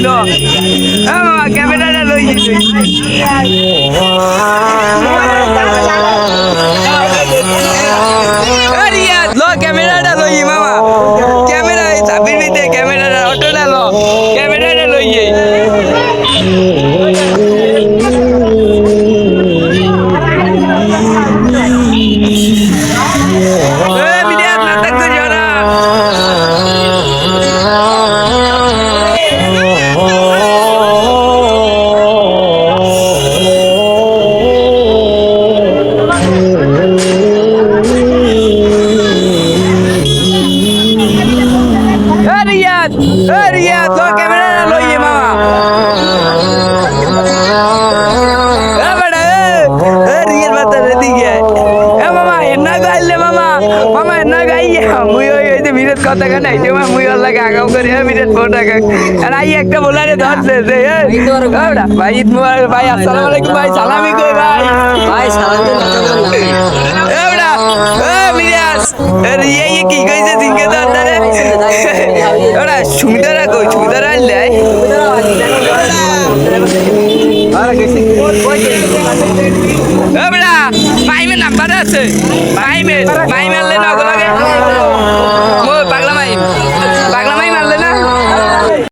ছিল। ক্যামেরাটা লই ল ক্যামেরাটা লই মামা। ক্যামেরা চাবির ল। ক্যামেরাটা লই Yeah. রিয়াদ এ রিয়াদ তোর ক্যামেরা না লইয়ে মামা এ বেটা এ রিয়াদ বাতা রেদি গে এ মামা এন্না গাইলে মামা মামা এন্না গাইয়ে মুই ওই ওই যে মিরাত কথা কানে আইতে মা মুই ওর লাগে আগাম করে হ্যাঁ মিরাত ফোন রাখা আর ভাই ঈদ ভাই সালামি ভাই সালাম সুমিতারা কই সুমিতারা আনলে পাইমে নাম্বার আছে। পাইমে পাইমে আনলে না